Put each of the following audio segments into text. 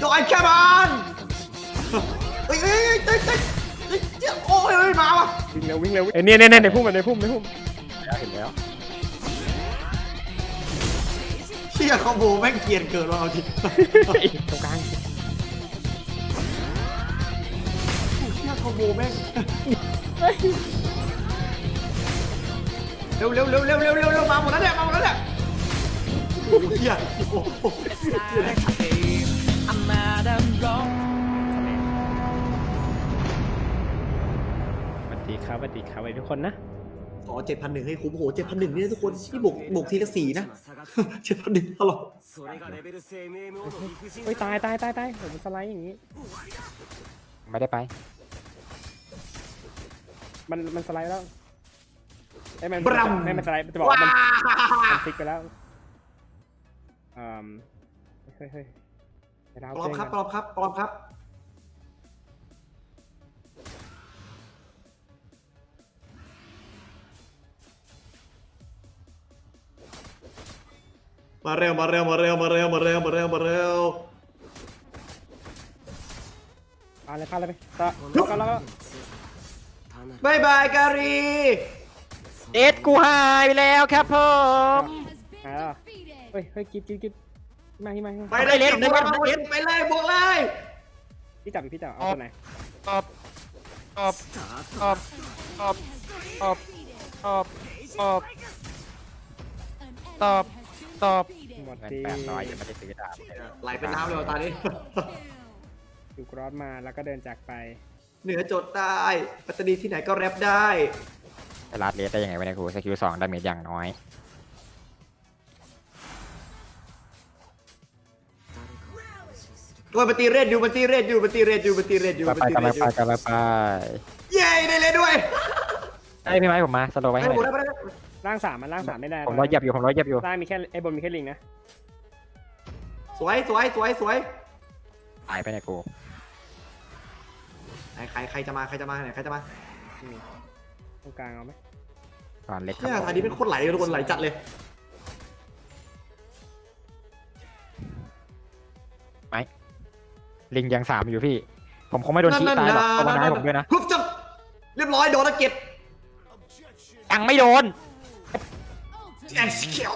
โดนแค่มันเฮ้ยเฮ้ยเฮ้ยเฮ้ยเฮ้ยเฮ้ยโอ้ยเฮ้ยมาว่ะวิ่งเร็ววิ่งเร็วเอ้ยเนี่ยเนี่ยเนี่ยในพุ่มอะในพุ่มในพุ่มแล้วเห็นแล้วเชี่ยคอมโบแม่งเกรียนเกินว่ะเอาจริตรงกลางเชี่ยคอมโบแม่งเร็วเร็วเร็วเร็วเร็วเร็วเร็วมาหมดแล้วเนี่ยมาหมดแล้วเนี่ยโอ้โหเชี่ยโอ้โหสวัสดี ครับสวัสดีครับสวัสดีทุกคนนะขอเจ็ดพันหนึ่งให้คุ้มโอ้โหเจ็ดพันหนึ่งนี่นะทุกคนที่บวกบวกทีละสี่นะเจ็ดพันหนึ่งตลอดเฮ้ยตายตายตายตายผมนสไลด์อย่างนี้ ไม่ได้ไป มันมันสไลด์แล้วไอ้ยมันบรัมไม่มันสไลด์จะบอกว่าว้ามันมันฟิกไปแล้วอืมเฮ้ยเฮ้ยไปดาวปลอมครับปลอมครับปลอมครับ มาเร็วมาเร็วมาเร็วมาเร็วมาเร็วมาเร็วมาเร็วพาเลยพาเลยไปต่อแล้วก็แล้วก็บายบายการีเอ็ดกูหายไปแล้วครับผมหายแล้วเฮ้ยเฮ้ยกิ๊บกิ๊บกิ๊บมาที่มาที่ไปมาเลยเล่นบวกเล่นไปเลยบวกเลยพี่จับพี่จับเอาตัวไหนตอบตอบตอบตอบตอบตอบตอบตอบ ตอบหมดเงินที่แปดร้อยยังไม่ได้ซื้อดาบเลยไหลเป็นน้ำเลยว่ะตอนนี้ อยู่กรอสมาแล้วก็เดินจากไป เหนือโจทย์ได้ปัตตานีที่ไหนก็แรปได้จะรัดเลสได้ยังไงวะเนี่ยครูสกิลสองดาเมจอย่างน้อย โอ้ยมันตีเรศอยู่มันตีเรศอยู่มันตีเรศอยู่มันตีเรศอยู่ไปมันไปตีกันเรไปศอยู่กันไปเย้ได้เลยด้วยไอ้พี่ไม้ผมมาสโลว์ไว้ไปให้หหมดน่อยแล้วไปแล้ว ร่างสามมันร่างสามไม่ได้ผมร้อยเหยียบอยู่ผมร้อยเหยียบอยู่ร่างมีแค่ไอ้บนมีแค่ลิงนะสวยสวยสวยสวยหายไปเนี่ยกูไหนใครใครจะมาใครจะมาไหนใครจะมามีตรงกลางเอาไหมก่อนเล็กคเนี่ยรับทางนี้เป็นโคตรไหลเลยทุกคนไหลจัดเลยไหมลิงยังสามอยู่พี่ ผมคงไม่โดนชี้ตายหรอกเพราะว่าน้าผมด้วยนะ ฮึบจับเรียบร้อยโดนตะเก็บยังไม่โดน แอนสเคิล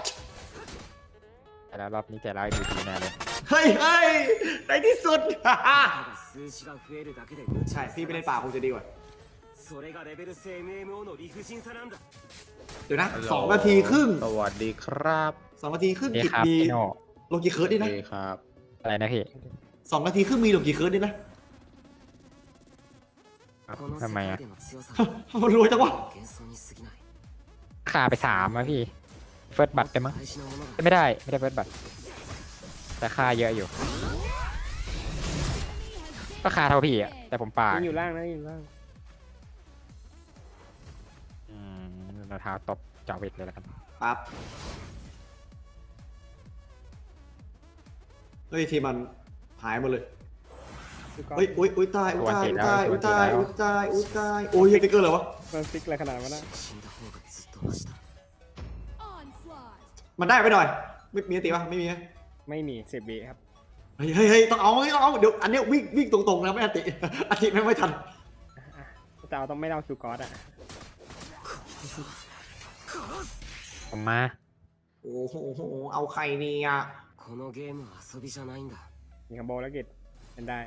แต่แล้วรอบนี้แต่เราไอ้บีแน่เลย เฮ้ยเฮ้ยในที่สุด 数字が増えるだけで無 ใช่ 茶 พี่ไปเล่นป่าคงจะดีกว่า それがレベル生 MMO の理不尽さなんだ เดี๋ยวนะสองนาทีครึ่ง สวัสดีครับ สองนาทีครึ่ง เอ้ กิจ ครับ มี พี่โน โลกีเคิร์ดด้วยนะ เอครับ อะไรนะพี่ สองนาทีครึ่งมีโลกีเคิร์ดด้วยนะ この世 ทำไม 界 อ่ะ での強さ มันรวยจังวะ 幻想に過ぎない ค่าไปสามอะพี่ เฟิร์สบัตได้มั้งไม่ได้ไม่ได้เฟิร์สบัตแต่ค่าเยอะอยู่ก็ค่าเท่าพี่อะแต่ผมปาดอยู่ล่างนะอยู่ล่างอืมเราท้าตบเจ้าเวทเลยละกันปั๊บเฮ้ยทีมันหายหมดเลยเฮ้ยอุ้ยอุ้ยตายอุ้ยตายอุ้ยตายอุ้ยตายอุ้ยตายอุ้ยตายโอ้ยเฮ้ยติ๊กเกอร์เหรอวะมันติ๊กอะไรขนาดนั้นนะ มันได้ไปหน่อยไม่มีติปะไม่มีไหม ไม่มีสิบวิครับ เฮ้ยเฮ้ยเฮ้ยต้องเอาต้องเอาเดี๋ยวอันเนี้ยวิ่งวิ่งตรงๆนะไม่อติ อติไม่ไม่ทัน แต่เราต้องไม่เอาคิวกอสอ่ะ ผมมา โอ้โหเอาใครเนี่ย このゲームは遊びじゃないんだ มีคอมโบแล้วกิจเป็นได้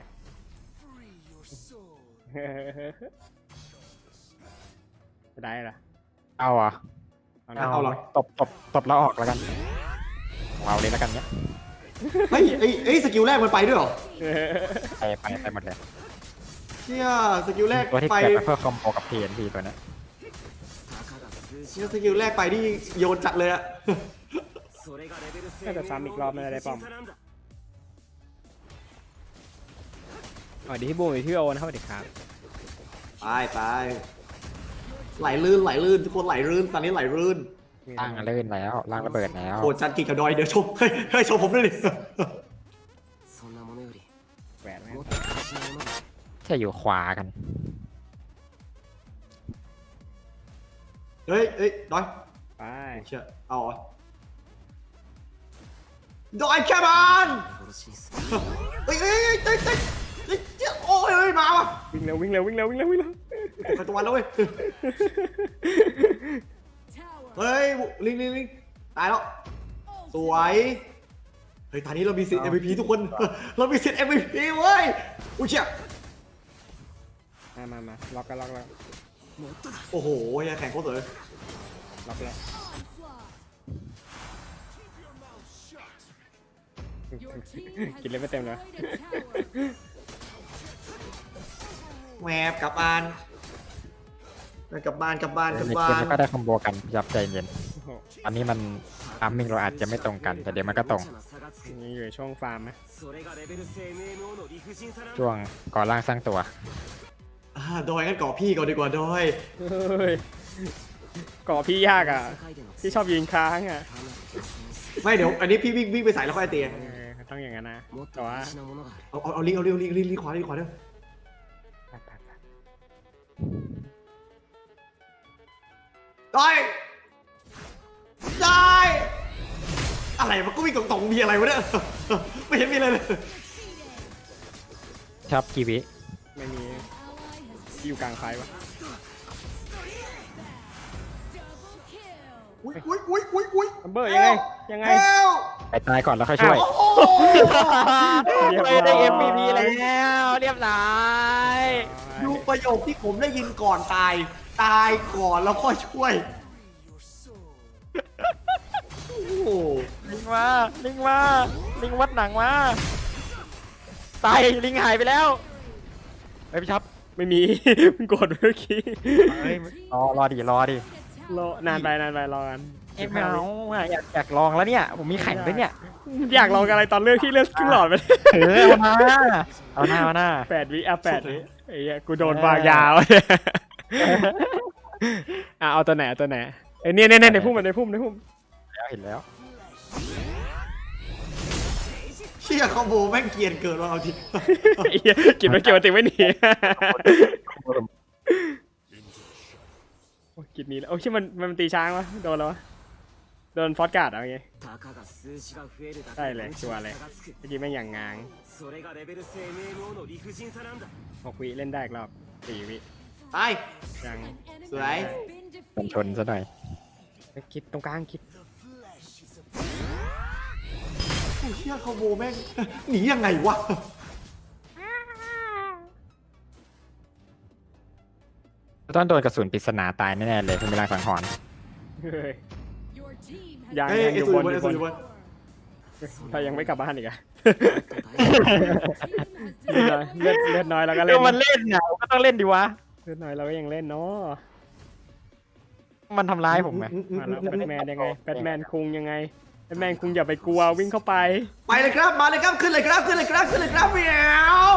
จะได้เหรอ เอาอ่ะ เอาเอาตบตบตบเราออกแล้วกันของเราเลยแล้วกันเนี้ยเฮ้ยไอ้ไอสกิลแรกมันไปด้วยหรอไปไปไปหมดเลยเชี่ยสกิลแรกไปเพื่อคอมโบกับเพนพีตัวเนี้ยเชี่ยสกิลแรกไปที่โยนจัดเลยอะแค่าจะซ้ำอีกรอบไม่ได้ปอมสวัดีพี่บูมที่โอนะครับสวัสดีครับไปไป ไหลลื่นไหลลื่นทุกคนไหลลื่นตอนนี้ไหลลื่น มี ล่างเลื่นแล้วล่างระเบิดแล้ว โหจันกินกับดอยเดี๋ยวชมเฮ้ยเฮ้ยชมผมด้วยดิ そんなものより แหวนไหม もっと大事なものが จะอยู่ขวากัน เฮ้ยเฮ้ยดอย ไป เชี่ยเอาเหรอดอยแค่มัน 幻にする เฮ้ยเฮ้ยเฮ้ย เฮ้ยเฮ้ยเฮ้ยเฮ้ยโอ้ยเฮ้ยมาว่ะ วิ่งเร็ววิ่งเร็ววิ่งเร็ววิ่งเร็ววิ่งเร็ว ไปตัววันแล้วเว้ย เฮ้ย ลิงลิงลิงตายแล้ว สวย เฮ้ย ตอนนี้เรามีสิทธิ์ MVP ทุกคน เรามีสิทธิ์ MVP เว้ยอุ้ยเชี่ยมามามาล็อกกันล็อกแล้วโอ้โหเฮียแข่งโคตรสวยเลยล็อกแล้วกินเลยไม่เต็มเลยแหวบกลับบ้าน กลับบ้านกลับบ้านกลับบ้าเกมนมัก็ได้คอมโบกันยับใจเย็นอันนี้มันทามมิ่งเราอาจจะไม่ตรงกัน แต่เดี๋ยวมันก็ตรงนี่อยู่ช่วงฟาร์มไหมช่วงก่อร่างสร้างตัวอดอยงั้นก่อพี่ก่อนดีกว่าดอยก่อพี่ยากอะพี่ชอบยิงค้างอะไม่เดี๋ยวอันนี้พี่วิ่งวิ่งไปสายแล้วค่อยเตียต้องอย่างนั้นนะแต่ว่าเอาเอาเอาลิเอาลิเอาลิงลิขวาลิขวาเด้อ ไปไปไปดอยดอยอะไรมันก็วิ่งตรงๆมีอะไรวะเนี่ย ไม่เห็นมีอะไรเลย ชอบกีวิไม่มีที่อยู่กลางไฟวะอุ้ยอุ้ยอุ้ยอุ้ยอุ้ยอัมเบอร์ยังไง ยังไง เอ้าไปตายก่อนแล้วค่อยช่วยอ้าวโอ้โหเรียบร้อยไม่ได้ MVP แล้ว เรียบร้อย ดูประโยคที่ผมได้ยินก่อนตาย ตายก่อนแล้วค่อยช่วย โอ้โหลิงมา ลิงมา ลิงวัดหนังมา ตาย ลิงหายไปแล้วไปพี่ชับ ไม่มีมันกดเมื่อกี้เฮ้ยรอรอดิ รอดิ รอนานไปนานไปรอกันเอ็มเอาอะอยากอยากลองแล้วเนี่ย ผมมีแข่งด้วยเนี่ย อยากลองอะไรตอนเลือกที่เลือกครึ่งหลอดไปเออเอาหน้าเอาหน้าเอาหน้าแปดวิอะแปดวิไอ้เหี้ยกูโดนเออวางยาว อ่ะเอาตัวไหนเอาตัวไหนไอ้เนี่ยเนี่ยเนี่ยในพุ่มมันในพุ่มในพุ่ม แล้วเห็นแล้ว เชี่ยคอมโบแม่งเกรียนเกินว่าเอาที ไอ้เหี้ยกินไปเก็บมาติไม่หนีโอ้ยกินหนี้แล้วโอ้ยที่มันมันตีช้างวะโดนแล้ววะโดนฟอสการ์ดเอาไง たかが数字が増えるだはいねけで大きな差がつく เมื่อกี้แม่งอย่างงาง それがレベル制 MMO の理不尽さなんだ หกวิเล่นได้อีกรอบสี่วิ ตายยังสวยชนชนซะหน่อยคิดตรงกลางคิดโอ้เชี่ยคอมโบแม่ง หนียังไงวะ ต้องโดนกระสุนปริศนาตายแน่ๆเลยเป็นเวลาสังหรณ์เฮ้ยยังเฮ้ยยังไอ้อยู่สุบยนบนอไอ้ยู่บสุนยบนเรายังไม่กลับบ้านอีกอะเลือดน้อยเลือดเลือดน้อยแล้วก็เล่ก็นมันเล่นนะก็ต้องเล่นดิวะ เลือดน้อยเราก็ยังเล่นเนาะมันทำร้ายผมไงมาแล้วแบทแมนยังไงแบทแมนคุงยังไงแบทแมนคุงอย่าไปกลัววิ่งเข้าไป ไปเลยครับ มาเลยครับ ขึ้นเลยครับ ขึ้นเลยครับ ขึ้นเลยครับแมว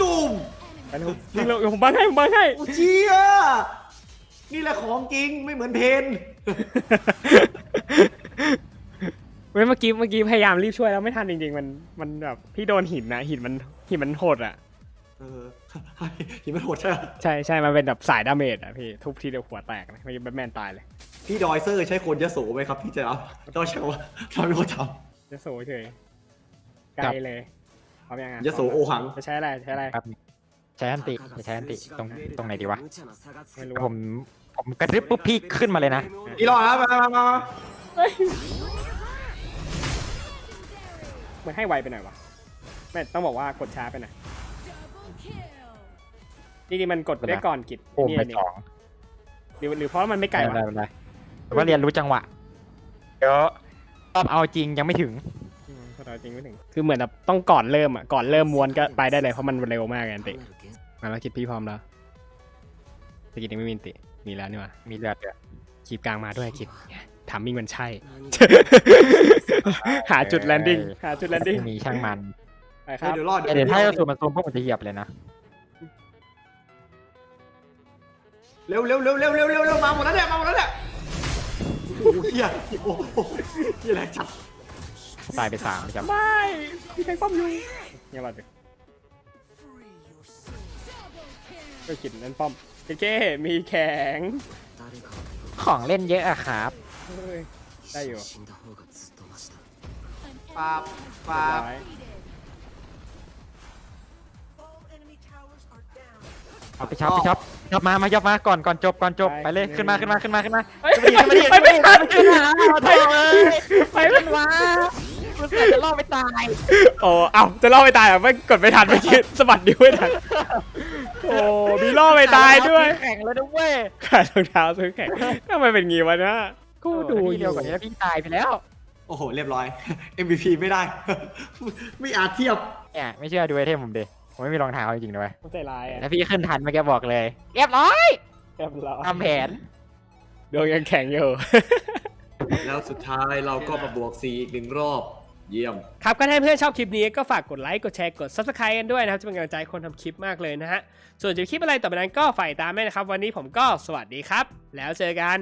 ตูมไปเร็ววิ่งเร็วเดี๋ยวผมบังให้ผมบังให้ โอ้เชี่ยนี่แหละของจริง ไม่เหมือนเพน เว้ยเมื่อกี้เมื่อกี้พยายามรีบช่วยแล้วไม่ทันจริงๆ มันมันแบบพี่โดนหินนะหินมันหินมันโหดอะ เออหิมะโหดใช่ไหมใช่ใช่มันเป็นแบบสายดาเมจอะพี่ทุบทีเดียวหัวแตกนะไม่งั้นแบทแมนตายเลยพี่ดอยเซอร์ใช้คนยโสไหมครับพี่เจะรับต้องใช้ว่าทำไม่ควรทจะโสเฉยไกลเลยพร้อมยังไงำยโสโอหัง จะใช้อะไรใช้อะไรครับใช้อันติใช้อันติตรงตรงไหนดีวะไม่รู้ผมผมกระดึบปุ๊บพี่ขึ้นมาเลยนะอีรอดนะมามามาเหมือนให้ไวไปหน่อยวะไม่ต้องบอกว่ากดช้าไปหน่อย จริงๆมันกดได้ก่อนกิจโอ้นี่ไปนี่สองหรือหรือเพราะมันไม่ไกลไม่วะได้ไม่ได้แต่ว่าเรียนรู้จังหวะเดี๋ยวรอบเอาจริงยังไม่ถึงอืมเข้าใจจริงไม่ถึง คือเหมือนแบบต้องก่อนเริ่มอะ ก่อนเริ่มม้วนก็ไปได้เลยเพราะมันเร็วมากไงอันติมาแล้วคิดพี่พร้อมแล้วตะกี้ยังไม่มีอันติ มีแล้วนี่หว่ามีเลือดเดือดคีบกลางมาด้วยคิดทามมิ่งมันใช่ หาจุดแลนดิ้ง หาจุดแลนดิ้งมีช่างมันไปครับเดี๋ยวรอดเดี๋ยวถ้าเราสูมันซูมพวกมันจะเหยียบเลยนะ เร็วเร็วเร็วเร็วเร็วเร็วเร็วมาหมดแล้วเนี่ยมาหมดแล้วเนี่ยโอ้โหเฮียโอ้โหเฮียแรงจัดตายไปสามนะครับไม่มีใครป้อมอยู่ยังรอดอยู่ก็ขิดนั่นป้อมเจ๊มีแข็งของเล่นเยอะอะครับได้อยู่ปาบปาบ เอาไปช็อปไปช็อปช็อปมามาช็อปมาก่อนก่อนจบก่อนจบไปเลยขึ้นมาขึ้นมาขึ้นมาขึ้นมาเฮ้ยไปไปไม่ทันขึ้นมาเอาเถอะเลยไปไม่ขึ้นมากูเสียจะล่อไปตายโอ้เอ้าจะล่อไปตายอะไม่กดไม่ทันเมื่อกี้สะบัดนิ้วไม่ทันโอ้มีล่อไปตายด้วยแข่งเลยด้วยขายรองเท้าซื้อแข่งทำไมเป็นงี้วะเนี่ยกูดูดูอเดียวยู่กว่านี้แล้วพี่ตายไปแล้วโอ้โหเรียบร้อย MVP ไม่ได้ ไม่อาจเทียบเนี่ยไม่เชื่อดูไอเทมผมดิ ผมไม่มีรองเท้าจริงๆด้วยใจร้ายอะถ้าพี่ขึ้นทันเมื่อกี้บอกเลย เรียบร้อยเรียบร้อยทำแผนดวงยังแข็งอยู่ แล้วสุดท้ายเราก็มาบวก C อีกหนึ่งรอบ เยี่ยม ครับก็ถ้าเพื่อนชอบคลิปนี้ก็ฝากกดไลค์กดแชร์กด subscribe กันด้วยนะครับ จะเป็นกำลังใจให้คนทำคลิปมากเลยนะฮะ ส่วนจะคลิปอะไรต่อไปนั้นก็ฝ่ายตามด้วยนะครับ วันนี้ผมก็สวัสดีครับ แล้วเจอกัน